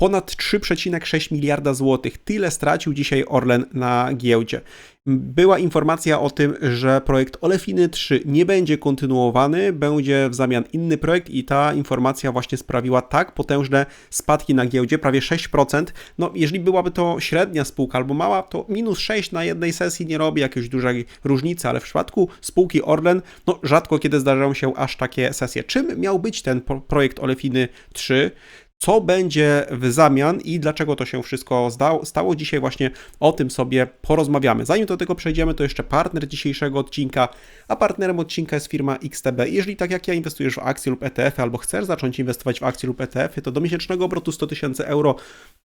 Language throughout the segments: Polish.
ponad 3,6 miliarda złotych. Tyle stracił dzisiaj Orlen na giełdzie. Była informacja o tym, że projekt Olefiny 3 nie będzie kontynuowany, będzie w zamian inny projekt i ta informacja właśnie sprawiła tak potężne spadki na giełdzie, prawie 6%. No, jeżeli byłaby to średnia spółka albo mała, to minus 6 na jednej sesji nie robi jakiejś dużej różnicy, ale w przypadku spółki Orlen, no rzadko kiedy zdarzają się aż takie sesje. Czym miał być ten projekt Olefiny 3? Co będzie w zamian i dlaczego to się wszystko stało. Dzisiaj właśnie o tym sobie porozmawiamy. Zanim do tego przejdziemy, to jeszcze partner dzisiejszego odcinka, a partnerem odcinka jest firma XTB. Jeżeli tak jak ja inwestujesz w akcje lub ETF, albo chcesz zacząć inwestować w akcje lub ETF, to do miesięcznego obrotu 100 tysięcy euro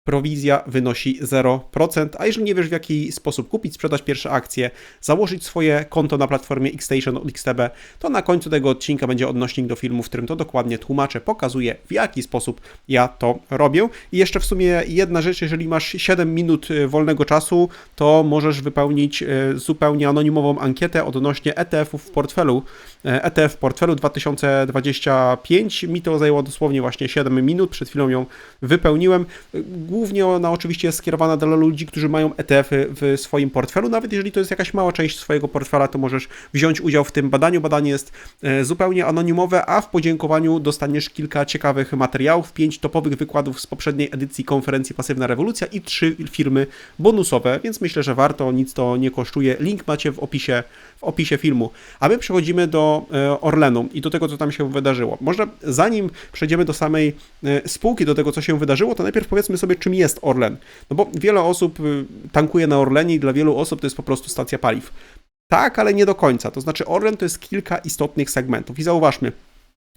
prowizja wynosi 0%, a jeżeli nie wiesz w jaki sposób kupić, sprzedać pierwsze akcje, założyć swoje konto na platformie Xstation od XTB, to na końcu tego odcinka będzie odnośnik do filmu, w którym to dokładnie tłumaczę, pokazuję w jaki sposób ja to robię. I jeszcze w sumie jedna rzecz, jeżeli masz 7 minut y, wolnego czasu, to możesz wypełnić y, zupełnie anonimową ankietę odnośnie ETF-ów w portfelu. ETF e w portfelu 2025. Mi to zajęło dosłownie właśnie 7 minut, przed chwilą ją wypełniłem Głównie ona oczywiście jest skierowana dla ludzi, którzy mają ETF-y w swoim portfelu. Nawet jeżeli to jest jakaś mała część swojego portfela, to możesz wziąć udział w tym badaniu. Badanie jest e, zupełnie anonimowe, a w podziękowaniu dostaniesz kilka ciekawych materiałów, pięć topowych wykładów z poprzedniej edycji konferencji Pasywna Rewolucja i trzy firmy bonusowe, więc myślę, że warto, nic to nie kosztuje. Link macie w opisie, w opisie filmu. A my przechodzimy do e, Orlenu i do tego, co tam się wydarzyło. Może zanim przejdziemy do samej e, spółki, do tego, co się wydarzyło, to najpierw powiedzmy sobie, czym jest Orlen. No bo wiele osób y, tankuje na Orlenie i dla wielu osób to jest po prostu stacja paliw. Tak, ale nie do końca. To znaczy Orlen to jest kilka istotnych segmentów. I zauważmy,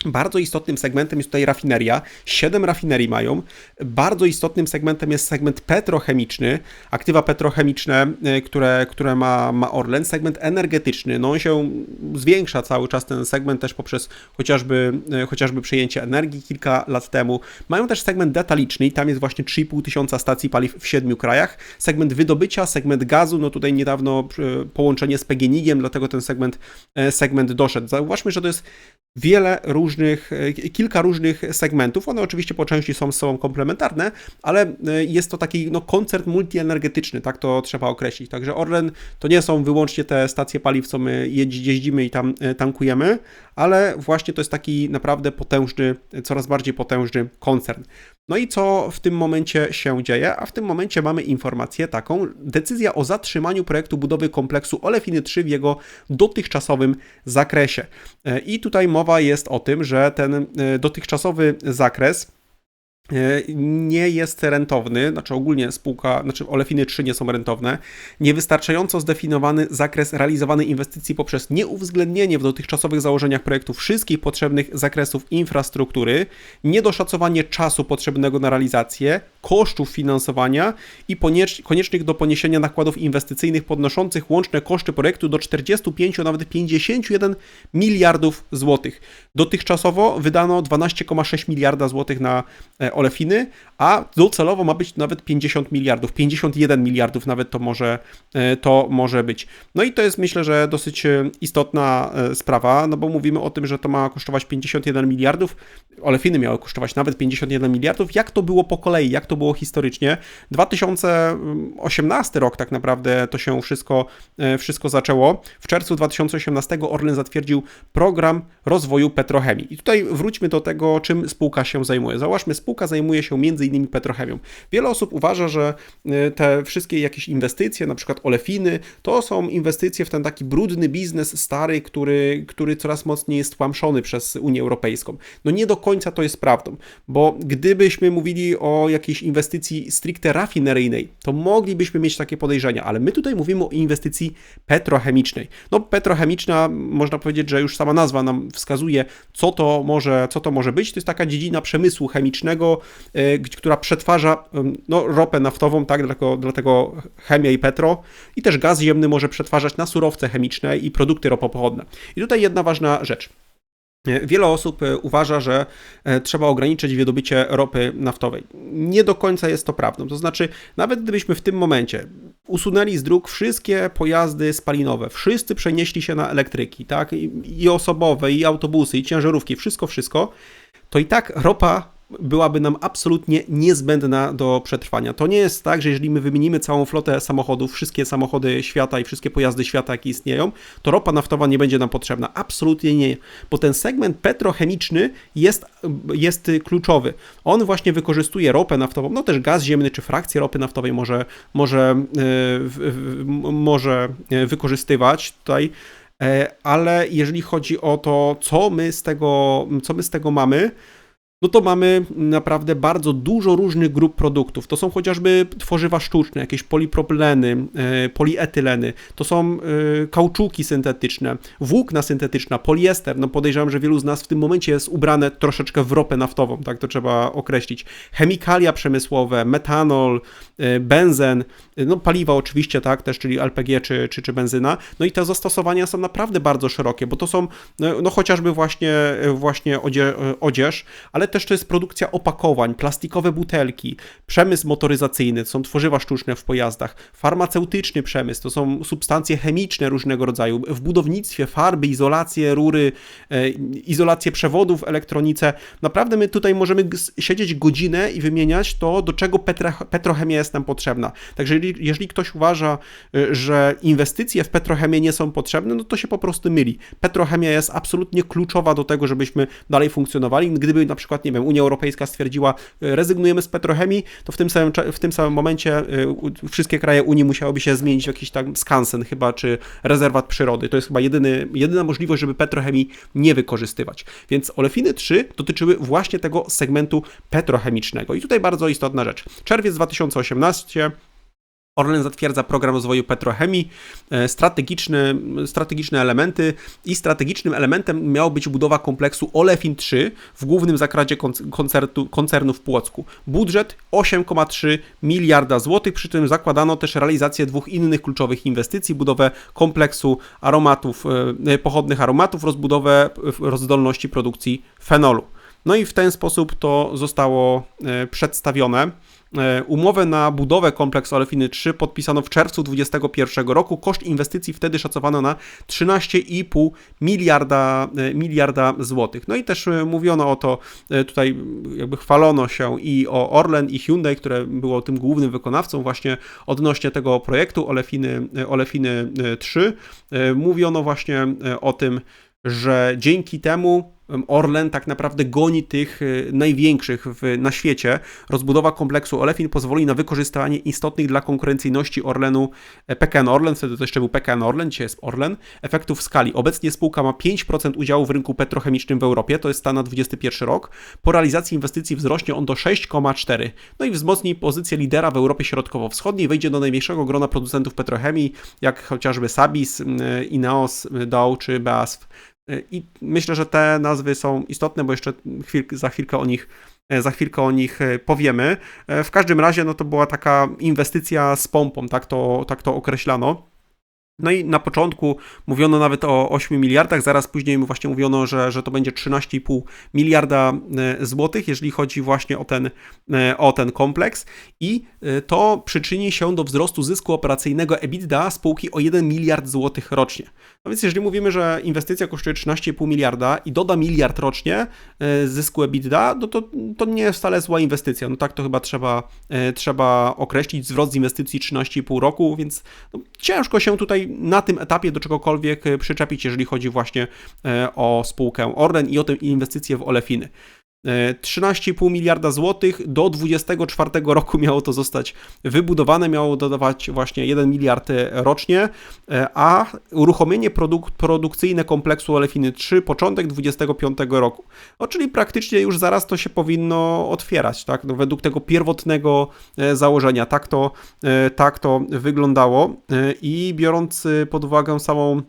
bardzo istotnym segmentem jest tutaj rafineria. Siedem rafinerii mają. Bardzo istotnym segmentem jest segment petrochemiczny, aktywa petrochemiczne, e, które, które ma, ma Orlen. Segment energetyczny, no on się zwiększa cały czas ten segment też poprzez chociażby, e, chociażby przejęcie energii kilka lat temu. Mają też segment detaliczny i tam jest właśnie 3,5 tysiąca stacji paliw w siedmiu krajach. Segment wydobycia, segment gazu, no tutaj niedawno e, połączenie z PGNiG-iem, dlatego ten segment, segment doszedł. Zauważmy, że to jest wiele różnych, e, kilka różnych segmentów. One oczywiście po części są z sobą komplementarne, ale e, jest to taki no, koncert multienergetyczny, tak to trzeba określić. Także Orlen to nie są wyłącznie te stacje paliw, co my jeździmy i tam e, tankujemy, ale właśnie to jest taki naprawdę potężny, coraz bardziej potężny koncern. No i co w tym momencie się dzieje? A w tym momencie mamy informację taką, decyzja o zatrzymaniu projektu budowy kompleksu Olefiny 3 w jego dotychczasowym zakresie. I tutaj mowa jest o tym, że ten e, dotychczasowy zakres E, nie jest rentowny, znaczy ogólnie spółka, znaczy olefiny 3 nie są rentowne, niewystarczająco zdefiniowany zakres realizowanej inwestycji poprzez nieuwzględnienie w dotychczasowych założeniach projektu wszystkich potrzebnych zakresów infrastruktury, niedoszacowanie czasu potrzebnego na realizację, kosztów finansowania i koniecznych do poniesienia nakładów inwestycyjnych podnoszących łączne koszty projektu do 45, a nawet 51 miliardów złotych. Dotychczasowo wydano 12,6 miliarda złotych na e, olefiny, a docelowo ma być nawet 50 miliardów, 51 miliardów nawet to może, e, to może być. No i to jest myślę, że dosyć e, istotna e, sprawa, no bo mówimy o tym, że to ma kosztować 51 miliardów, olefiny miały kosztować nawet 51 miliardów. Jak to było po kolei, jak to było historycznie? 2018 rok tak naprawdę to się wszystko, wszystko zaczęło. W czerwcu 2018 Orlen zatwierdził program rozwoju petrochemii. I tutaj wróćmy do tego, czym spółka się zajmuje. Zauważmy, spółka spółka zajmuje się m.in. petrochemią. Wiele osób uważa, że y, te wszystkie jakieś inwestycje, na przykład olefiny, to są inwestycje w ten taki brudny biznes stary, który, który coraz mocniej jest tłamszony przez Unię Europejską. No nie do końca to jest prawdą, bo gdybyśmy mówili o jakiejś inwestycji stricte rafineryjnej, to moglibyśmy mieć takie podejrzenia, ale my tutaj mówimy o inwestycji petrochemicznej. No petrochemiczna, można powiedzieć, że już sama nazwa nam wskazuje, co to może, co to może być. To jest taka dziedzina przemysłu chemicznego, E, która przetwarza no, ropę naftową, tak, dlatego, dlatego chemia i petro, i też gaz ziemny może przetwarzać na surowce chemiczne i produkty ropopochodne. I tutaj jedna ważna rzecz. E, wiele osób e, uważa, że trzeba ograniczyć wydobycie ropy naftowej. Nie do końca jest to prawdą. To znaczy, nawet gdybyśmy w tym momencie usunęli z dróg wszystkie pojazdy spalinowe, wszyscy przenieśli się na elektryki, tak? I osobowe, i autobusy, i ciężarówki, wszystko, wszystko, to i tak ropa byłaby nam absolutnie niezbędna do przetrwania. To nie jest tak, że jeżeli my wymienimy całą flotę samochodów, wszystkie samochody świata i wszystkie pojazdy świata, jakie istnieją, to ropa naftowa nie będzie nam potrzebna. Absolutnie nie, bo ten segment petrochemiczny jest, jest kluczowy. On właśnie wykorzystuje ropę naftową, no też gaz ziemny czy frakcję ropy naftowej może, może, yy, może wykorzystywać tutaj ale jeżeli chodzi o to, co my z tego, co my z tego mamy, no to mamy naprawdę bardzo dużo różnych grup produktów. To są chociażby tworzywa sztuczne, jakieś polipropyleny, e, polietyleny, to są e, kauczuki syntetyczne, włókna syntetyczna, poliester. No podejrzewam, że wielu z nas w tym momencie jest ubrane troszeczkę w ropę naftową, tak to trzeba określić. Chemikalia przemysłowe, metanol, e, benzen, no paliwa oczywiście, tak, też, czyli LPG czy, czy, czy benzyna. No i te zastosowania są naprawdę bardzo szerokie, bo to są no, no chociażby właśnie, właśnie odzie, odzież, ale też to jest produkcja opakowań, plastikowe butelki, przemysł motoryzacyjny, to są tworzywa sztuczne w pojazdach, farmaceutyczny przemysł, to są substancje chemiczne różnego rodzaju, w budownictwie farby, izolacje rury, e, izolacje przewodów elektronice. Naprawdę my tutaj możemy siedzieć godzinę i wymieniać to, do czego petrochemia jest nam potrzebna. Także jeżeli, jeżeli ktoś uważa, e, że inwestycje w petrochemię nie są potrzebne, no to się po prostu myli. Petrochemia jest absolutnie kluczowa do tego, żebyśmy dalej funkcjonowali. Gdyby na przykład nie wiem, Unia Europejska stwierdziła, e, rezygnujemy z petrochemii, to w tym samym, w tym samym momencie e, wszystkie kraje Unii musiałyby się zmienić w jakiś tam skansen chyba, czy rezerwat przyrody. To jest chyba jedyny, jedyna możliwość, żeby petrochemii nie wykorzystywać. Więc olefiny 3 dotyczyły właśnie tego segmentu petrochemicznego. I tutaj bardzo istotna rzecz. Czerwiec 2018 Orlen zatwierdza program rozwoju petrochemii, e, strategiczne, strategiczne elementy i strategicznym elementem miała być budowa kompleksu Olefin 3 w głównym zakładzie koncertu, koncernu w Płocku. Budżet 8,3 miliarda złotych, przy czym zakładano też realizację dwóch innych kluczowych inwestycji, budowę kompleksu aromatów, e, pochodnych aromatów, rozbudowę rozdolności produkcji fenolu. No i w ten sposób to zostało e, przedstawione. E, umowę na budowę kompleksu Olefiny 3 podpisano w czerwcu 2021 roku. Koszt inwestycji wtedy szacowano na 13,5 miliarda, e, miliarda złotych. No i też mówiono o to, tutaj jakby chwalono się i o Orlen i Hyundai, które było tym głównym wykonawcą właśnie odnośnie tego projektu Olefiny, Olefiny 3. Mówiono właśnie o tym, że dzięki temu Orlen tak naprawdę goni tych y, największych w, na świecie. Rozbudowa kompleksu Olefin pozwoli na wykorzystanie istotnych dla konkurencyjności Orlenu e, PKN Orlen, wtedy to jeszcze był PKN Orlen, dzisiaj jest Orlen, efektów skali. Obecnie spółka ma 5% udziału w rynku petrochemicznym w Europie, to jest stan na 21 rok. Po realizacji inwestycji wzrośnie on do 6,4. No i wzmocni pozycję lidera w Europie Środkowo-Wschodniej, wejdzie do najmniejszego grona producentów petrochemii, jak chociażby Sabis, Ineos, Dow czy BASF. I myślę, że te nazwy są istotne, bo jeszcze chwil, za chwilkę o nich za chwilkę o nich e, powiemy. E, w każdym razie no to była taka inwestycja z pompą, tak to, tak to określano. No i na początku mówiono nawet o 8 miliardach, zaraz później właśnie mówiono, że, że to będzie 13,5 miliarda e, złotych, jeżeli chodzi właśnie o ten, e, o ten kompleks i e, to przyczyni się do wzrostu zysku operacyjnego EBITDA spółki o 1 miliard złotych rocznie. Więc jeżeli mówimy, że inwestycja kosztuje 13,5 miliarda i doda miliard rocznie zysku EBITDA, no to, to nie jest wcale zła inwestycja. No tak to chyba trzeba, trzeba określić. Zwrot z inwestycji 13,5 roku, więc no, ciężko się tutaj na tym etapie do czegokolwiek e, przyczepić, jeżeli chodzi właśnie e, o spółkę Orlen i o tę inwestycję w olefiny. 13,5 miliarda złotych do 24 roku miało to zostać wybudowane, miało dodawać właśnie 1 miliard rocznie, e, a uruchomienie produk produkcyjne kompleksu Olefiny 3 początek 25 roku. No, czyli praktycznie już zaraz to się powinno otwierać, tak? No, według tego pierwotnego e, założenia. Tak to, e, tak to wyglądało i biorąc pod uwagę samą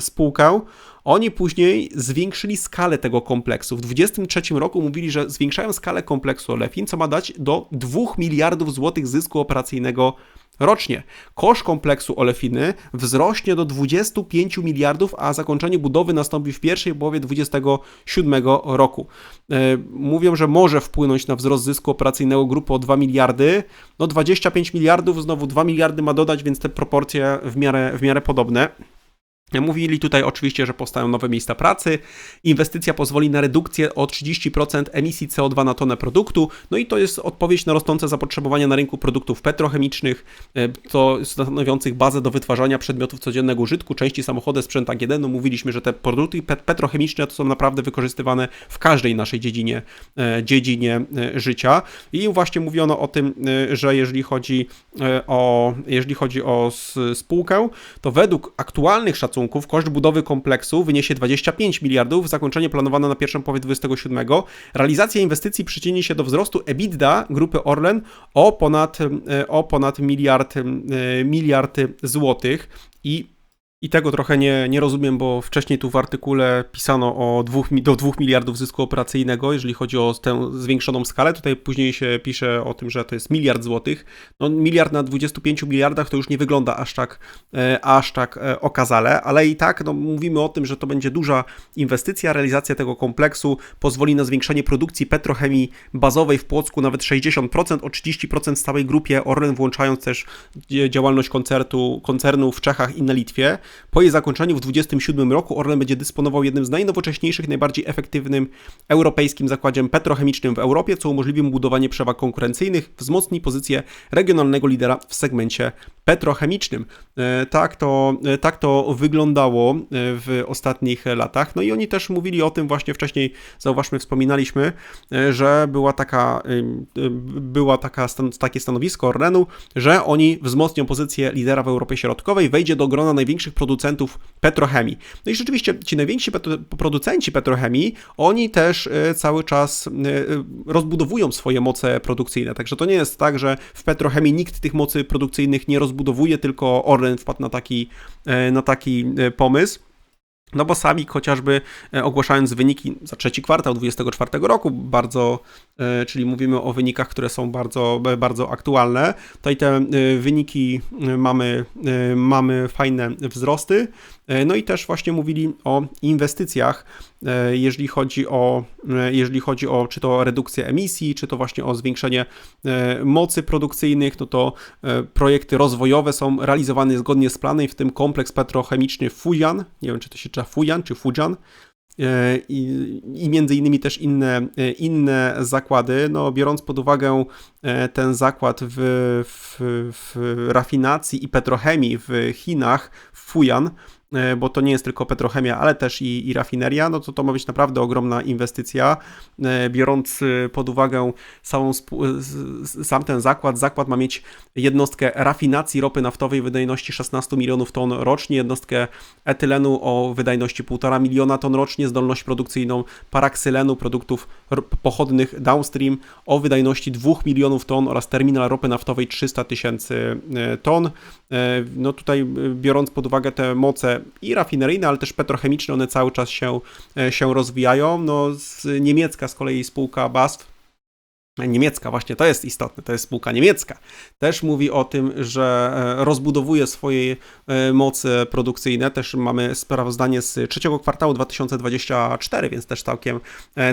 spółkę, oni później zwiększyli skalę tego kompleksu. W 2023 roku mówili, że zwiększają skalę kompleksu Olefin, co ma dać do 2 miliardów złotych zysku operacyjnego rocznie. Koszt kompleksu Olefiny wzrośnie do 25 miliardów, a zakończenie budowy nastąpi w pierwszej połowie 2027 roku. E, mówią, że może wpłynąć na wzrost zysku operacyjnego grupy o 2 miliardy. No 25 miliardów, znowu 2 miliardy ma dodać, więc te proporcje w miarę, w miarę podobne. Mówili tutaj oczywiście, że powstają nowe miejsca pracy. Inwestycja pozwoli na redukcję o 30% emisji CO2 na tonę produktu. No i to jest odpowiedź na rosnące zapotrzebowanie na rynku produktów petrochemicznych, e, to stanowiących bazę do wytwarzania przedmiotów codziennego użytku, części samochody, sprzęt AGD. No mówiliśmy, że te produkty petrochemiczne to są naprawdę wykorzystywane w każdej naszej dziedzinie, e, dziedzinie e, życia. I właśnie mówiono o tym, że jeżeli chodzi o, jeżeli chodzi o spółkę, to według aktualnych szacunków szacunków koszt budowy kompleksu wyniesie 25 miliardów, zakończenie planowane na pierwszą połowie 27. Realizacja inwestycji przyczyni się do wzrostu EBITDA grupy Orlen o ponad, e, o ponad miliard, e, miliard złotych i i tego trochę nie, nie rozumiem, bo wcześniej tu w artykule pisano o dwóch, do 2 miliardów zysku operacyjnego, jeżeli chodzi o tę zwiększoną skalę. Tutaj później się pisze o tym, że to jest miliard złotych. No, miliard na 25 miliardach to już nie wygląda aż tak, e, aż tak e, okazale, ale i tak no, mówimy o tym, że to będzie duża inwestycja. Realizacja tego kompleksu pozwoli na zwiększenie produkcji petrochemii bazowej w Płocku nawet 60%, o 30% w całej grupie Orlen, włączając też działalność koncertu, koncernu w Czechach i na Litwie. Po jej zakończeniu w 2027 roku Orlen będzie dysponował jednym z najnowocześniejszych, najbardziej efektywnym europejskim zakładem petrochemicznym w Europie, co umożliwi mu budowanie przewag konkurencyjnych, wzmocni pozycję regionalnego lidera w segmencie petrochemicznym. E, tak to, e, tak to wyglądało e, w ostatnich latach. No i oni też mówili o tym właśnie wcześniej, zauważmy, wspominaliśmy, że była taka, była taka, takie stanowisko Orlenu, że oni wzmocnią pozycję lidera w Europie Środkowej, wejdzie do grona największych producentów petrochemii. No i rzeczywiście ci najwięksi producenci petrochemii, oni też cały czas rozbudowują swoje moce produkcyjne. Także to nie jest tak, że w petrochemii nikt tych mocy produkcyjnych nie rozbudowuje tylko Orlen wpadł na taki, e, na taki e, pomysł. No bo sami chociażby e, ogłaszając wyniki za trzeci kwartał 2024 roku, bardzo, czyli mówimy o wynikach, które są bardzo, bardzo aktualne, i te wyniki mamy, mamy fajne wzrosty. No i też właśnie mówili o inwestycjach, E, jeżeli chodzi o, e, jeżeli chodzi o czy to redukcję emisji, czy to właśnie o zwiększenie e, mocy produkcyjnych, no to projekty rozwojowe są realizowane zgodnie z planem, w tym kompleks petrochemiczny Fujian, nie wiem czy to się czyta Fujian czy Fujian, i, i między innymi też inne, inne zakłady. No, biorąc pod uwagę ten zakład w, w, w rafinacji i petrochemii w Chinach, w Fujian, E, bo to nie jest tylko petrochemia, ale też i, i rafineria, no to to ma być naprawdę ogromna inwestycja. E, biorąc e, pod uwagę samą, sam ten zakład, zakład ma mieć jednostkę rafinacji ropy naftowej wydajności 16 milionów ton rocznie, jednostkę etylenu o wydajności 1,5 miliona ton rocznie, zdolność produkcyjną paraksylenu, produktów pochodnych downstream o wydajności 2 milionów ton oraz terminal ropy naftowej 300 tysięcy ton. No tutaj biorąc pod uwagę te moce i rafineryjne, ale też petrochemiczne, one cały czas się, e, się rozwijają. No, z, niemiecka z kolei spółka BASF Niemiecka, właśnie to jest istotne, to jest spółka niemiecka. Też mówi o tym, że e, rozbudowuje swoje e, moce produkcyjne. Też mamy sprawozdanie z trzeciego kwartału 2024, więc też całkiem,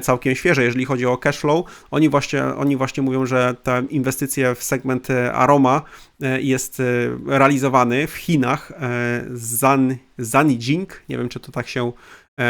całkiem świeże. Jeżeli chodzi o cash flow, oni właśnie, oni właśnie mówią, że te inwestycje w segment aroma E, jest e, realizowany w Chinach e, Zan, Zanjing, nie wiem czy to tak się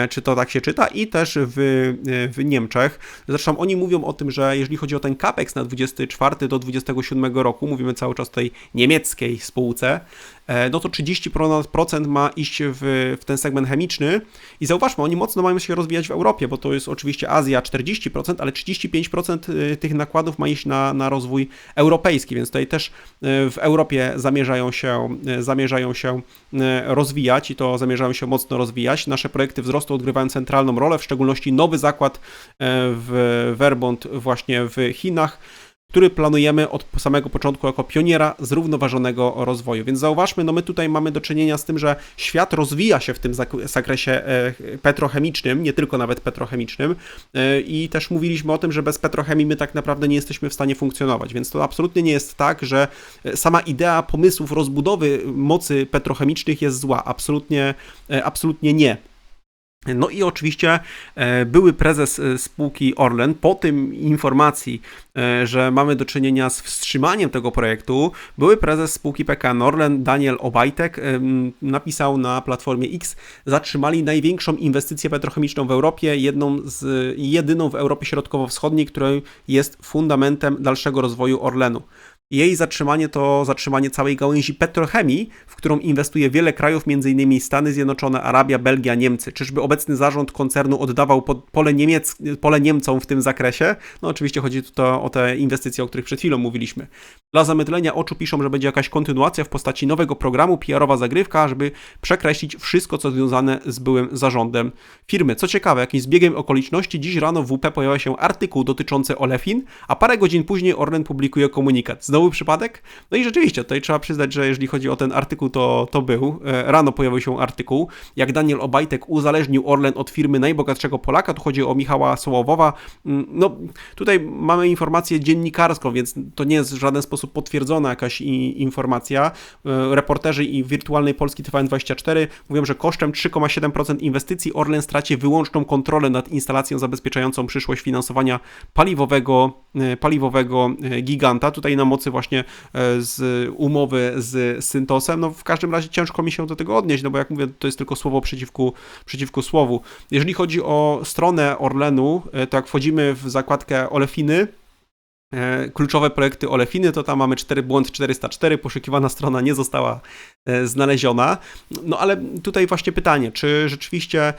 czy to tak się czyta, i też w, w Niemczech. Zresztą oni mówią o tym, że jeżeli chodzi o ten capex na 24 do 27 roku, mówimy cały czas o tej niemieckiej spółce, E, no to 30% ma iść w, w ten segment chemiczny. I zauważmy, oni mocno mają się rozwijać w Europie, bo to jest oczywiście Azja 40%, ale 35% y, tych nakładów ma iść na, na rozwój europejski, więc tutaj też y, w Europie zamierzają się, y, zamierzają się rozwijać i to zamierzają się mocno rozwijać. Nasze projekty wzrostu odgrywają centralną rolę, w szczególności nowy zakład w Verbund właśnie w Chinach, który planujemy od samego początku jako pioniera zrównoważonego rozwoju. Więc zauważmy, no my tutaj mamy do czynienia z tym, że świat rozwija się w tym zakresie e, petrochemicznym, nie tylko nawet petrochemicznym e, i też mówiliśmy o tym, że bez petrochemii my tak naprawdę nie jesteśmy w stanie funkcjonować, więc to absolutnie nie jest tak, że e, sama idea pomysłów rozbudowy mocy petrochemicznych jest zła, absolutnie, absolutnie nie. No i oczywiście e, były prezes e, spółki Orlen po tym informacji, e, że mamy do czynienia z wstrzymaniem tego projektu, były prezes spółki PKN Orlen Daniel Obajtek napisał na platformie X, zatrzymali największą inwestycję petrochemiczną w Europie, jedną z jedyną w Europie Środkowo-Wschodniej, która jest fundamentem dalszego rozwoju Orlenu. Jej zatrzymanie to zatrzymanie całej gałęzi petrochemii, w którą inwestuje wiele krajów, m.in. Stany Zjednoczone, Arabia, Belgia, Niemcy. Czyżby obecny zarząd koncernu oddawał pole, Niemiec, pole Niemcom w tym zakresie? No oczywiście chodzi tu o te inwestycje, o których przed chwilą mówiliśmy. Dla zamydlenia oczu piszą, że będzie jakaś kontynuacja w postaci nowego programu, PR-owa zagrywka, żeby przekreślić wszystko, co związane z byłym zarządem firmy. Co ciekawe, jakimś zbiegiem okoliczności, dziś rano w WP pojawia się artykuł dotyczący Olefin, a parę godzin później Orlen publikuje komunikat. Znowu przypadek? No i rzeczywiście, tutaj trzeba przyznać, że jeżeli chodzi o ten artykuł, to, to był. E, rano pojawił się artykuł, jak Daniel Obajtek uzależnił Orlen od firmy najbogatszego Polaka, tu chodzi o Michała Sołowowa. Mm, no, tutaj mamy informację dziennikarską, więc to nie jest w żaden sposób potwierdzona jakaś informacja. E, reporterzy i wirtualnej Polski TVN24 mówią, że kosztem 3,7% inwestycji Orlen straci wyłączną kontrolę nad instalacją zabezpieczającą przyszłość finansowania paliwowego, e, paliwowego giganta. Tutaj na mocy właśnie e, z umowy z Syntosem. No w każdym razie ciężko mi się do tego odnieść, no bo jak mówię, to jest tylko słowo przeciwko, przeciwko słowu. Jeżeli chodzi o stronę Orlenu, e, to jak wchodzimy w zakładkę Olefiny, e, kluczowe projekty Olefiny, to tam mamy 4, błąd 404, poszukiwana strona nie została znaleziona. No ale tutaj właśnie pytanie, czy rzeczywiście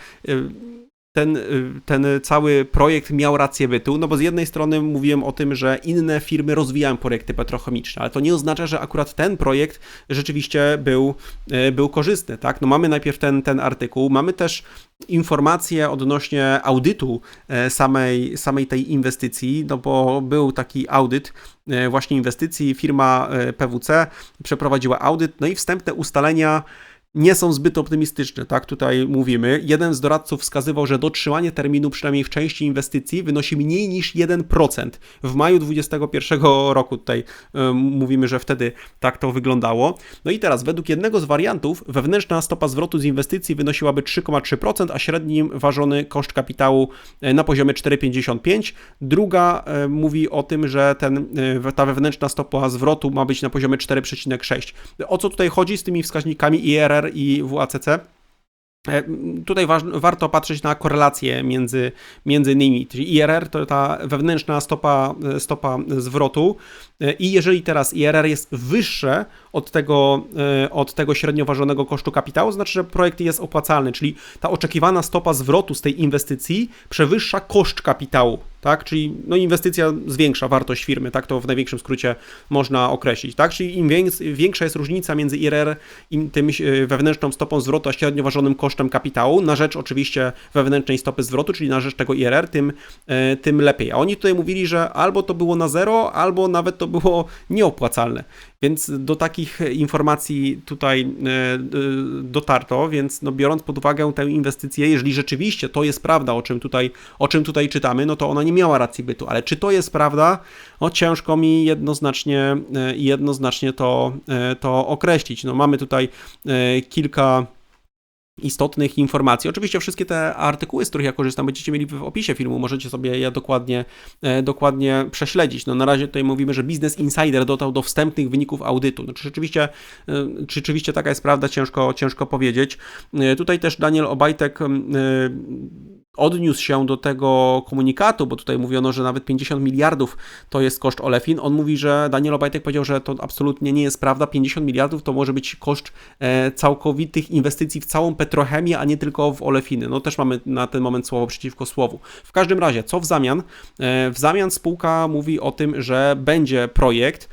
ten, y, ten cały projekt miał rację bytu, no bo z jednej strony mówiłem o tym, że inne firmy rozwijają projekty petrochemiczne, ale to nie oznacza, że akurat ten projekt rzeczywiście był, y, był korzystny, tak? No mamy najpierw ten, ten artykuł, mamy też informacje odnośnie audytu y, samej, samej tej inwestycji, no bo był taki audyt właśnie inwestycji, firma PWC przeprowadziła audyt, no i wstępne ustalenia nie są zbyt optymistyczne, tak tutaj mówimy. Jeden z doradców wskazywał, że dotrzymanie terminu przynajmniej w części inwestycji wynosi mniej niż 1%. W maju 2021 roku tutaj mówimy, że wtedy tak to wyglądało. No i teraz według jednego z wariantów wewnętrzna stopa zwrotu z inwestycji wynosiłaby 3,3%, a średnim ważony koszt kapitału e, na poziomie 4,55. Druga y, mówi o tym, że ten, y, ta wewnętrzna stopa zwrotu ma być na poziomie 4,6. O co tutaj chodzi z tymi wskaźnikami IRR i WACC. E, tutaj warto patrzeć na korelację między, między nimi, czyli IRR to ta wewnętrzna stopa, stopa zwrotu. E, i jeżeli teraz IRR jest wyższe od tego, e, od tego średnio ważonego kosztu kapitału, znaczy, że projekt jest opłacalny, czyli ta oczekiwana stopa zwrotu z tej inwestycji przewyższa koszt kapitału tak? Czyli no, inwestycja zwiększa wartość firmy, tak to w największym skrócie można określić, tak? Czyli im większa jest różnica między IRR i tym e, wewnętrzną stopą zwrotu, a średnio ważonym kosztem kapitału, na rzecz oczywiście wewnętrznej stopy zwrotu, czyli na rzecz tego IRR, tym, e, tym lepiej. A oni tutaj mówili, że albo to było na zero, albo nawet to było nieopłacalne. Więc do takich informacji tutaj e, dotarto, więc no biorąc pod uwagę tę inwestycję, jeżeli rzeczywiście to jest prawda, o czym tutaj, o czym tutaj czytamy, no to ona nie miała racji bytu. Ale czy to jest prawda? No ciężko mi jednoznacznie, e, jednoznacznie to, e, to określić. No mamy tutaj kilka istotnych informacji. Oczywiście wszystkie te artykuły, z których ja korzystam, będziecie mieli w opisie filmu, możecie sobie je dokładnie, e, dokładnie prześledzić. No na razie tutaj mówimy, że Business Insider dotarł do wstępnych wyników audytu. No, czy, rzeczywiście, e, czy rzeczywiście taka jest prawda, ciężko, ciężko powiedzieć. E, tutaj też Daniel Obajtek odniósł się do tego komunikatu, bo tutaj mówiono, że nawet 50 miliardów to jest koszt Olefin. On mówi, że Daniel Obajtek powiedział, że to absolutnie nie jest prawda. 50 miliardów to może być koszt całkowitych inwestycji w całą petrochemię, a nie tylko w Olefiny. No też mamy na ten moment słowo przeciwko słowu. W każdym razie, co w zamian? E, w zamian spółka mówi o tym, że będzie projekt,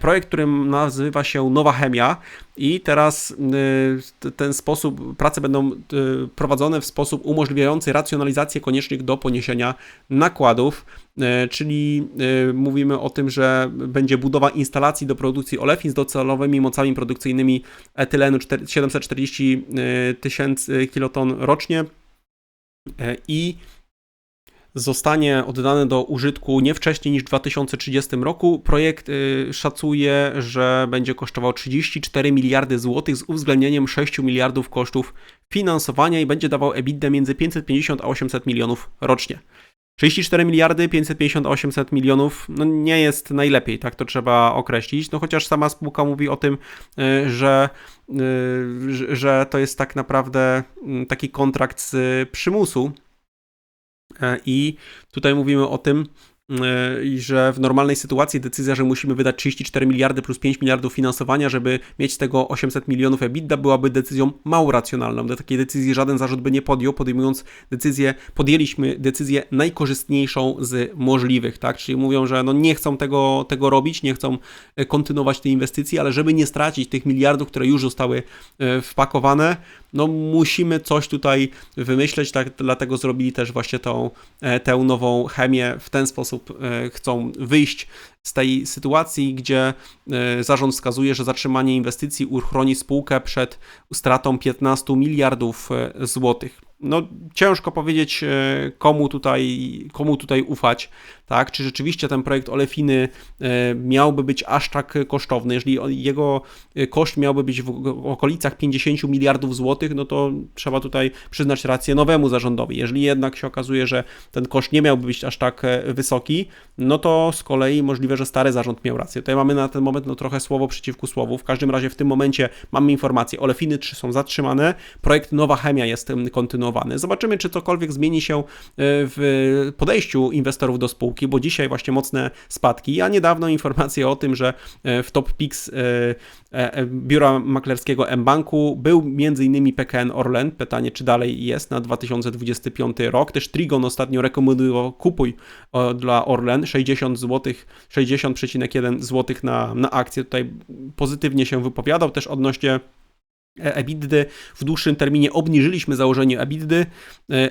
projekt, który nazywa się Nowa Chemia i teraz e, ten sposób, prace będą e, prowadzone w sposób umożliwiający racjonalizację koniecznych do poniesienia nakładów, czyli mówimy o tym, że będzie budowa instalacji do produkcji olefin z docelowymi mocami produkcyjnymi etylenu 740 tysięcy kiloton rocznie i zostanie oddane do użytku nie wcześniej niż w 2030 roku. Projekt y, szacuje, że będzie kosztował 34 miliardy złotych z uwzględnieniem 6 miliardów kosztów finansowania i będzie dawał EBITDA między 550 a 800 milionów rocznie. 34 miliardy, 550, 800 milionów, no nie jest najlepiej, tak to trzeba określić, no chociaż sama spółka mówi o tym, y, że, y, że to jest tak naprawdę mm, taki kontrakt z przymusu i tutaj mówimy o tym, E, że w normalnej sytuacji decyzja, że musimy wydać 34 miliardy plus 5 miliardów finansowania, żeby mieć z tego 800 milionów EBITDA, byłaby decyzją mało racjonalną. Do takiej decyzji żaden zarzut by nie podjął. Podejmując decyzję, podjęliśmy decyzję najkorzystniejszą z możliwych, tak? Czyli mówią, że no nie chcą tego, tego robić, nie chcą e, kontynuować tej inwestycji, ale żeby nie stracić tych miliardów, które już zostały e, wpakowane, no musimy coś tutaj wymyśleć, tak, dlatego zrobili też właśnie tą, tę nową chemię. W ten sposób, e, chcą wyjść z tej sytuacji, gdzie e, zarząd wskazuje, że zatrzymanie inwestycji uchroni spółkę przed stratą 15 miliardów e, złotych. No ciężko powiedzieć, e, komu tutaj, komu tutaj ufać, tak? Czy rzeczywiście ten projekt Olefiny e, miałby być aż tak kosztowny? Jeżeli jego e, koszt miałby być w okolicach 50 miliardów złotych, no to trzeba tutaj przyznać rację nowemu zarządowi. Jeżeli jednak się okazuje, że ten koszt nie miałby być aż tak wysoki, no to z kolei możliwe, że stary zarząd miał rację. Tutaj mamy na ten moment no, trochę słowo przeciwko słowu. W każdym razie w tym momencie mamy informację, Olefiny 3 są zatrzymane, projekt Nowa Chemia jest kontynuowany Zobaczymy, czy cokolwiek zmieni się e, w podejściu inwestorów do spółki, bo dzisiaj właśnie mocne spadki. Ja niedawno informację o tym, że e, w Top Picks e, biura maklerskiego mBanku był m.in. PKN Orlen. Pytanie, czy dalej jest na 2025 rok. Też Trigon ostatnio rekomendował kupuj dla Orlen 60 zł, 60,1 zł na, na akcję. Tutaj pozytywnie się wypowiadał też odnośnie EBITDA w dłuższym terminie obniżyliśmy założenie EBITDA, e,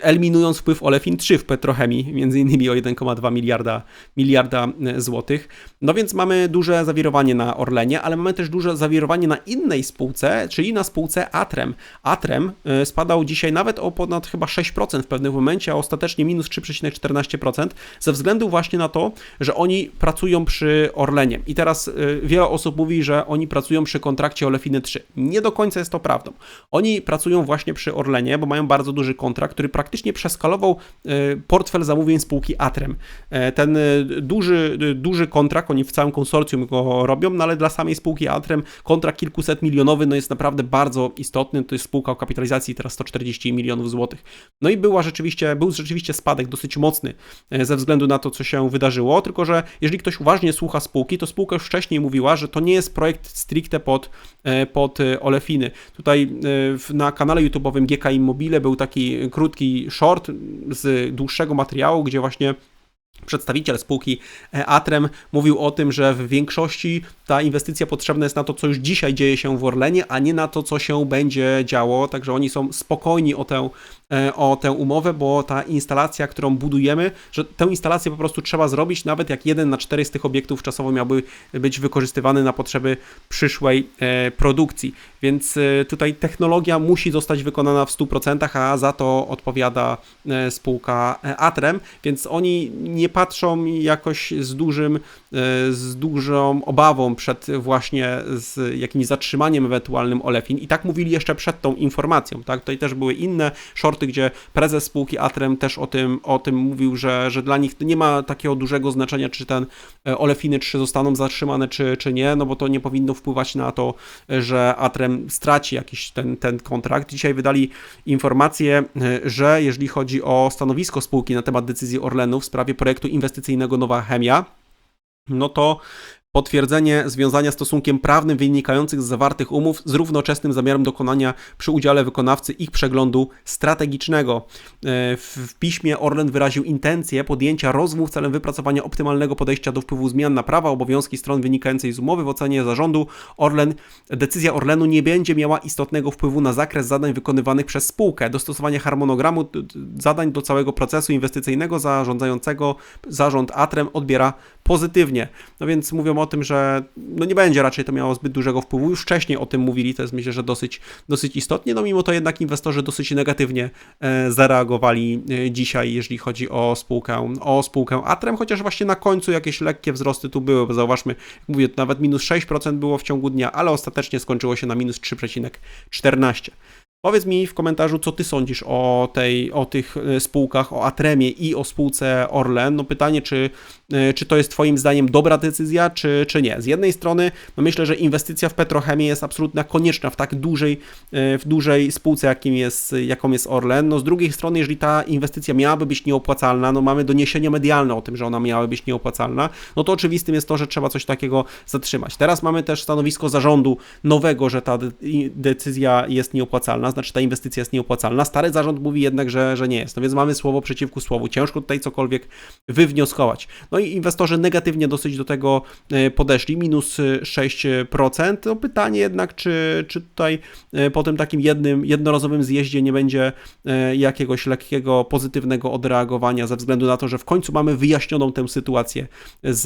eliminując wpływ Olefin 3 w petrochemii, między innymi o 1,2 miliarda, miliarda e, złotych. No więc mamy duże zawirowanie na Orlenie, ale mamy też duże zawirowanie na innej spółce, czyli na spółce Atrem. Atrem e, spadał dzisiaj nawet o ponad chyba 6% w pewnym momencie, a ostatecznie minus 3,14% ze względu właśnie na to, że oni pracują przy Orlenie. I teraz wiele osób mówi, że oni pracują przy kontrakcie Olefiny 3. Nie do końca jest to prawdą. Oni pracują właśnie przy Orlenie, bo mają bardzo duży kontrakt, który praktycznie przeskalował e, portfel zamówień spółki Atrem. E, ten e, duży, duży kontrakt, oni w całym konsorcjum go robią, no ale dla samej spółki Atrem kontrakt kilkuset milionowy no jest naprawdę bardzo istotny. To jest spółka o kapitalizacji teraz 140 milionów złotych. No i była rzeczywiście, był rzeczywiście spadek dosyć mocny ze względu na to, co się wydarzyło, tylko że jeżeli ktoś uważnie słucha spółki, to spółka już wcześniej mówiła, że to nie jest projekt stricte pod, pod olefiny. Tutaj e, na kanale YouTube'owym GK Immobile był taki krótki short z dłuższego materiału, gdzie właśnie Przedstawiciel spółki e, Atrem mówił o tym, że w większości ta inwestycja potrzebna jest na to, co już dzisiaj dzieje się w Orlenie, a nie na to, co się będzie działo. Także oni są spokojni o tę, o tę umowę, bo ta instalacja, którą budujemy, że tę instalację po prostu trzeba zrobić, nawet jak jeden na cztery z tych obiektów czasowo miałby być wykorzystywany na potrzeby przyszłej e, produkcji. Więc tutaj technologia musi zostać wykonana w 100%, a za to odpowiada spółka Atrem, więc oni nie patrzą jakoś z dużym, e, z dużą obawą przed właśnie z jakimś zatrzymaniem ewentualnym Olefin i tak mówili jeszcze przed tą informacją, tak? Tutaj też były inne shorty, gdzie prezes spółki Atrem też o tym, o tym mówił, że, że dla nich nie ma takiego dużego znaczenia, czy ten e, Olefiny 3 zostaną zatrzymane, czy, czy nie, no bo to nie powinno wpływać na to, że Atrem straci jakiś ten, ten kontrakt. Dzisiaj wydali informację, e, że jeżeli chodzi o stanowisko spółki na temat decyzji Orlenu w sprawie projektu inwestycyjnego Nowa Chemia, no to potwierdzenie związania stosunkiem prawnym wynikających z zawartych umów z równoczesnym zamiarem dokonania przy udziale wykonawcy ich przeglądu strategicznego. E, w piśmie Orlen wyraził intencję podjęcia rozmów celem wypracowania optymalnego podejścia do wpływu zmian na prawa, obowiązki stron wynikającej z umowy w ocenie zarządu Orlen. Decyzja Orlenu nie będzie miała istotnego wpływu na zakres zadań wykonywanych przez spółkę. Dostosowanie harmonogramu zadań do całego procesu inwestycyjnego zarządzającego zarząd Atrem odbiera pozytywnie. No więc mówią o tym, że no nie będzie raczej to miało zbyt dużego wpływu. Już wcześniej o tym mówili, to jest myślę, że dosyć, dosyć istotnie. No mimo to jednak inwestorzy dosyć negatywnie e, zareagowali e, dzisiaj, jeżeli chodzi o spółkę, o spółkę Atrem, chociaż właśnie na końcu jakieś lekkie wzrosty tu były, bo zauważmy, jak mówię, to nawet minus 6% było w ciągu dnia, ale ostatecznie skończyło się na minus 3,14%. Powiedz mi w komentarzu, co ty sądzisz o, tej, o tych e, spółkach, o Atremie i o spółce Orlen. No pytanie, czy, e, czy to jest twoim zdaniem dobra decyzja, czy, czy nie. Z jednej strony, no myślę, że inwestycja w petrochemię jest absolutnie konieczna w tak dużej, e, w dużej spółce, jakim jest, jaką jest Orlen. No z drugiej strony, jeżeli ta inwestycja miałaby być nieopłacalna, no mamy doniesienia medialne o tym, że ona miałaby być nieopłacalna, no to oczywistym jest to, że trzeba coś takiego zatrzymać. Teraz mamy też stanowisko zarządu nowego, że ta decyzja jest nieopłacalna znaczy ta inwestycja jest nieopłacalna. Stary zarząd mówi jednak, że, że nie jest. No więc mamy słowo przeciwko słowu. Ciężko tutaj cokolwiek wywnioskować. No i inwestorzy negatywnie dosyć do tego e, podeszli, minus 6%. No pytanie jednak, czy, czy tutaj e, po tym takim jednym, jednorazowym zjeździe nie będzie e, jakiegoś lekkiego, pozytywnego odreagowania ze względu na to, że w końcu mamy wyjaśnioną tę sytuację z,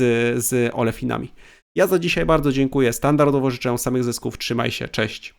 z olefinami. Ja za dzisiaj bardzo dziękuję. Standardowo życzę samych zysków. Trzymaj się. Cześć.